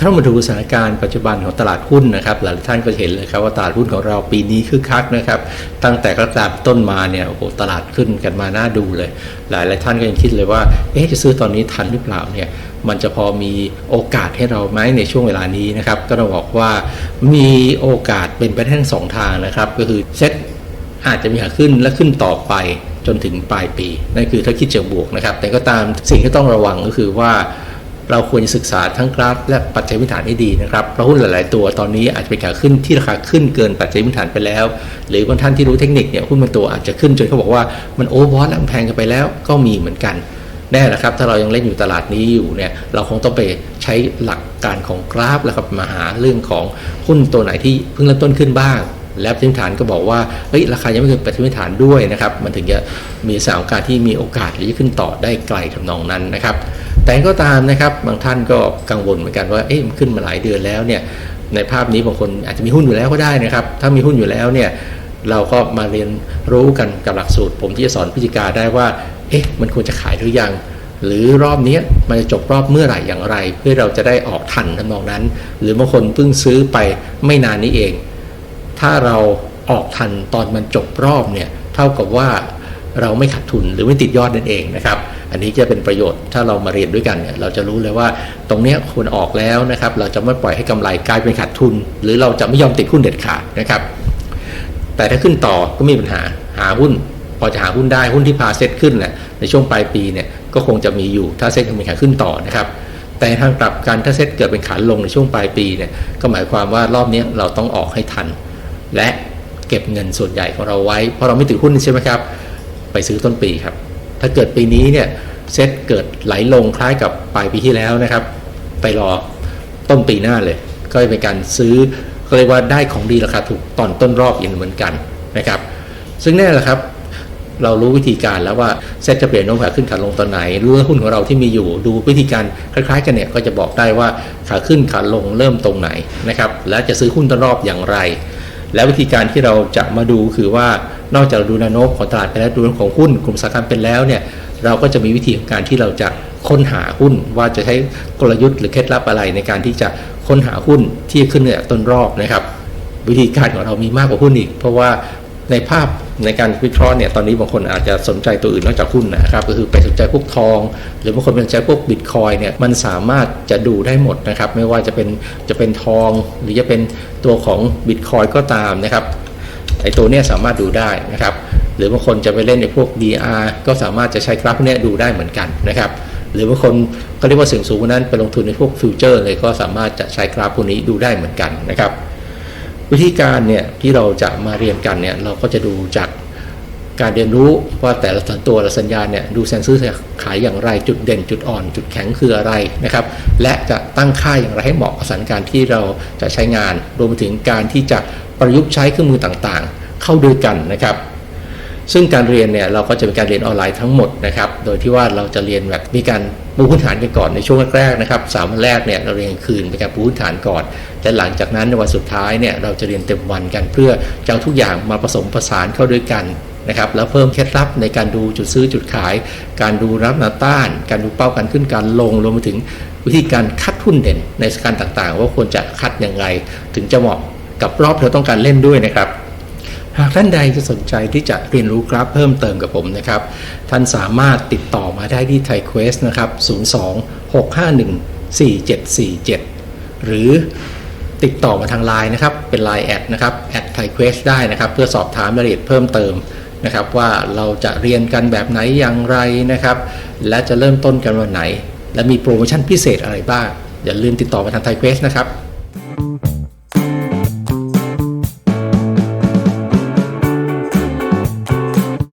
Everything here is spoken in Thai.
ถ้ามาดูสถานการณ์ปัจจุบันของตลาดหุ้นนะครับหลายท่านก็จะเห็นเลยครับว่าตลาดหุ้นของเราปีนี้คึกคักนะครับ ตั้งแต่กรกฎาคมต้นมาเนี่ยโอ้โหตลาดขึ้นกันมาน่าดูเลย หลายหลายท่านก็ยังคิดเลยว่าเอ๊ะจะซื้อตอนนี้ทันหรือเปล่าเนี่ยมันจะพอมีโอกาสให้เราไหมในช่วงเวลานี้นะครับ ก็ต้องบอกว่ามีโอกาสเป็นไปได้ทั้งสองทางนะครับ ก็คือเซ็ตอาจจะมีขาขึ้นและขึ้นต่อไปจนถึงปลายปีนั่นคือถ้าคิดเชิงบวกนะครับ แต่ก็ตามสิ่งที่ต้องระวังก็คือว่า เราควรจะศึกษาทั้งกราฟ และปัจจัยพื้นฐานให้ดีนะครับเพราะหุ้นหลาย ๆ ตัวตอนนี้อาจจะเป็นขาขึ้นที่ราคาขึ้นเกินปัจจัยพื้นฐานไปแล้ว หรือบางท่านที่รู้เทคนิคเนี่ยหุ้นบางตัวอาจจะขึ้นจนเขาบอกว่ามันโอเวอร์บอทแล้วมันแพงกันไปแล้วก็มีเหมือนกันแน่แหละครับถ้าเรายังเล่นอยู่ตลาดนี้อยู่เนี่ยเราคงต้องไปใช้หลักการของกราฟแล้วครับมาหาเรื่องของหุ้นตัวไหนที่เพิ่งเริ่มต้นขึ้นบ้าง และปัจจัยพื้นฐานก็บอกว่าเฮ้ยราคายังไม่ถึงปัจจัยพื้นฐานด้วยนะครับมันถึงจะมีสานการที่มีโอกาสที่จะขึ้นต่อได้ไกลทำนองนั้นนะครับ แต่ก็ตามนะครับบางท่านก็กังวลเหมือนกันว่าเอ๊ะมันขึ้นมาหลายเดือนแล้วเนี่ยในภาพนี้บางคนอาจจะมีหุ้นอยู่แล้วก็ได้นะครับถ้ามีหุ้นอยู่แล้วเนี่ยเราก็มาเรียนรู้กันกับหลักสูตร ผมที่จะสอนพิจิกาได้ว่าเอ๊ะมันควรจะขายหรือยัง หรือรอบนี้มันจะจบรอบเมื่อไหร่อย่างไร เพื่อเราจะได้ออกทันทำนองนั้น หรือบางคนเพิ่งซื้อไปไม่นานนี้เอง ถ้าเราออกทันตอนมันจบรอบเนี่ยเท่ากับว่า เราไม่ขาดทุนหรือไม่ติดยอดนั่นเองนะครับ อันนี้จะเป็นประโยชน์ถ้าเรามาเรียนด้วยกันเนี่ยเราจะรู้เลยว่าตรงนี้ควรออกแล้วนะครับ เราจะไม่ปล่อยให้กำไรกลายเป็นขาดทุน หรือเราจะไม่ยอมติดหุ้นเด็ดขาดนะครับ แต่ถ้าขึ้นต่อก็ไม่มีปัญหาหาหุ้น พอจะหาหุ้นได้หุ้นที่พาเซ็ตขึ้นนี่ยในช่วงปลายปีเนี่ยก็คงจะมีอยู่ถ้าเซ็ตเป็นขาขึ้นต่อนะครับแต่ทางกลับกันถ้าเซ็ตเกิดเป็นขาลงในช่วงปลายปีเนี่ยก็หมายความว่ารอบนี้เราต้องออกให้ทัน และเก็บเงินส่วนใหญ่ของเราไว้เพราะเราไม่ถือหุ้นใช่ไหมครับ ไปซื้อต้นปีครับ ถ้าเกิดปีนี้เนี่ยเซ็ตเกิดไหลลงคล้ายกับปลายปีที่แล้วนะครับ ไปรอต้นปีหน้าเลย ก็เป็นการซื้อก็เรียกว่าได้ของดีราคาถูกตอนต้นรอบอีกเหมือนกันนะครับ ซึ่งแน่แหละครับ เรารู้วิธีการแล้วว่าเซ็ตจะเปลี่ยนโน้มขาขึ้นขาลงตอนไหน รู้ว่าหุ้นของเราที่มีอยู่ดูวิธีการคล้ายๆ กันเนี่ยก็จะบอกได้ว่าขาขึ้นขาลงเริ่มตรงไหนนะครับ และจะซื้อหุ้นต้นรอบอย่างไร และวิธีการที่เราจะมาดูคือว่านอกจากดูแนวโน้มของตลาดไปแล้วดูเรื่องของหุ้นกลุ่มสาขาเป็นแล้วเนี่ยเราก็จะมีวิธีของการที่เราจะค้นหาหุ้นว่าจะใช้กลยุทธ์หรือเคล็ดลับอะไรในการที่จะค้นหาหุ้นที่ขึ้นเหนือต้นรอบนะครับ วิธีการของเรามีมากกว่าหุ้นอีก เพราะว่าในภาพในการวิเคราะห์เนี่ยตอนนี้บางคนอาจจะสนใจตัวอื่นนอกจากหุ้นนะครับก็คือไปสนใจพวกทอง หรือบางคนเป็นสนใจพวกบิตคอยเนี่ยมันสามารถจะดูได้หมดนะครับไม่ว่าจะเป็นจะเป็นทอง หรือจะเป็นตัวของบิตคอยก็ตามนะครับ ไอตัวเนี้ยสามารถดูได้นะครับ หรือบางคนจะไปเล่นในพวก DR ก็สามารถจะใช้กราฟเนี้ยดูได้เหมือนกันนะครับ หรือบางคนก็เรียกว่าเสี่ยงสูงว่านั้นไปลงทุนในพวกฟิวเจอร์เลยก็สามารถจะใช้กราฟพวกนี้ดูได้เหมือนกันนะครับ วิธีการเนี่ยที่เราจะมาเรียนกันเนี่ยเราก็จะดูจากการเรียนรู้ว่าแต่ละตัวละสัญญาเนี่ยดูเซนซื้อขายอย่างไรจุดเด่นจุดอ่อน จุดแข็งคืออะไรนะครับ และจะตั้งค่าอย่างไรให้เหมาะกับสถานการณ์ที่เราจะใช้งาน รวมไปถึงการที่จะประยุกต์ใช้เครื่องมือต่าง เข้าด้วยกันนะครับ ซึ่งการเรียนเนี่ยเราก็จะเป็นการเรียนออนไลน์ทั้งหมดนะครับ โดยที่ว่าเราจะเรียนแบบมีการปูพื้นฐานกันก่อนในช่วงแรกๆนะครับสามวันแรกเนี่ยเราเรียนคืนเป็นการปูพื้นฐานก่อนแต่หลังจากนั้นในวันสุดท้ายเนี่ยเราจะเรียนเต็มวันกันเพื่อจะเอาทุกอย่างมาผสมผสานเข้าด้วยกันนะครับแล้วเพิ่มเคล็ดลับในการดูจุดซื้อจุดขาย การดูรับแนวต้าน การดูเป้าการขึ้นการลงรวมไปถึงวิธีการคัดหุ้นเด่นในสถานการต่างๆ ว่าควรจะคัดย่างไรถึงจะเหมาะกับรอบที่เราต้องการเล่นด้วยนะครับ หากท่านใดจะสนใจที่จะเรียนรู้กราฟเพิ่มเติมกับผมนะครับ ท่านสามารถติดต่อมาได้ที่ไทยเควสนะครับ 02 651 4747 หรือติดต่อมาทางไลน์นะครับ เป็น Line แอดนะครับแอดไทยเควสได้นะครับ เพื่อสอบถามรายละเอียดเพิ่มเติมนะครับว่าเราจะเรียนกันแบบไหนอย่างไรนะครับ และจะเริ่มต้นกันวันไหน และมีโปรโมชั่นพิเศษอะไรบ้าง อย่าลืมติดต่อมาทางไทยเควสนะครับ